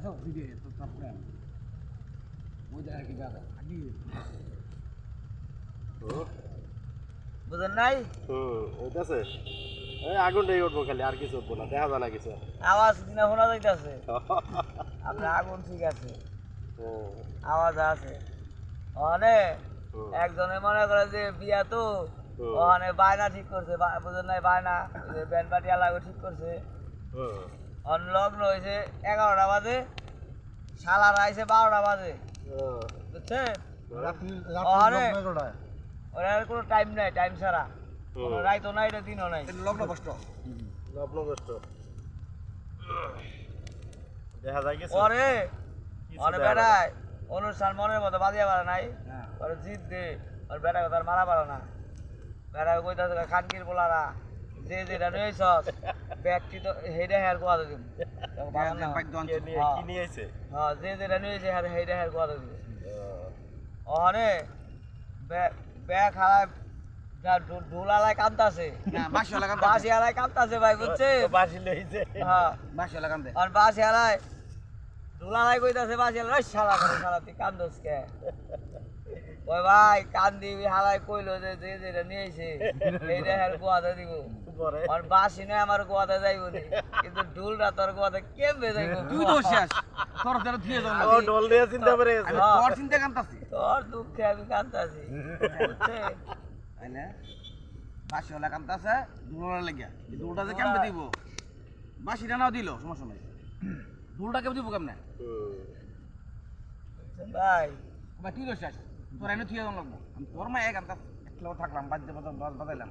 Video তো তারপরে ওই জায়গায় কি দাদা আগে বুঝেন নাই? হুম ওইটাছে এই আগুনটাই উঠবো খালি আর কিছু উঠবো না দেখা যায় না কিছু। আওয়াজ কিনা শোনা যাইতেছে। আপনার আগুন ঠিক আছে। আওয়াজ আছে। ওখানে একজনে মনে করে যে বিয়া তো ওখানে বায়না ঠিক করছে বুঝেন নাই বায়না? ব্যান্ড পার্টি আলাগো ঠিক করছে। হুম, অন লগ্ন হয়েছে এগারোটা বাজে শালারা আইছে বারোটা বাজে। বুঝছেন? ওরা আর কোনো টাইম নাই টাইম ছাড়া। নাই এটা দিনও নাই। লগ্ন কষ্ট লগ্ন কষ্ট দেখা যায় না। বেড়ায় অনুষ্ঠান মনের মতো বাজিয়া পারে নাই। হ্যাঁ। ওরে জিত দে ওর বেটা কথা মারা পারে না। বেড়া কইতাছে খানকির বলারা যে যেটা নইছ ব্যক্তি তো হেডে হেয়ার কোয়া দিম কে হ্যাঁ। হ্যাঁ যে যেটা নইছে হেয়ার হেডে হেয়ার কোয়া দিম ওখানে ব্যাগ হারায় যা ঢোলালায় কান্তাছে বাসি লাগান বাসি হারায় কান্তাছে ভাই বুঝছে? তো লইছে। হ্যাঁ। বাসি আর বাসি হারায় ঢোলালাই কইতাছে বাসি হারায় শালা শালা তুই কান্দস কে? ওই ভাই কান্দি হারাই কইলো যে যে যেটা এইটা হের গোয়াতে দিব। আর বাসি নয় আমার গোয়াতে যাইব নি। কিন্তু ঢুলটা তোর গোয়াতে কেমবে যাইব? তুই তো শেষ। তোর তোর ধুয়ে ও ডোল দিয়ে চিন্তা করে। তোর চিন্তা কান্তাছি। তোর দুঃখে আমি বুঝছে? বাসি ওলা কান্তাছে লাগিয়া। যে কেমনে দিব? বাসিটা নাও দিল সমস্যা নাই দুলটা কেমন দিব কেমনে? ভাই। ভাই তুই তো শেষ। তোর এনে থুয়ে লাগবো তোর মা এক আনতাস একলা থাকলাম বাদ বাদ্য বাজাইলাম।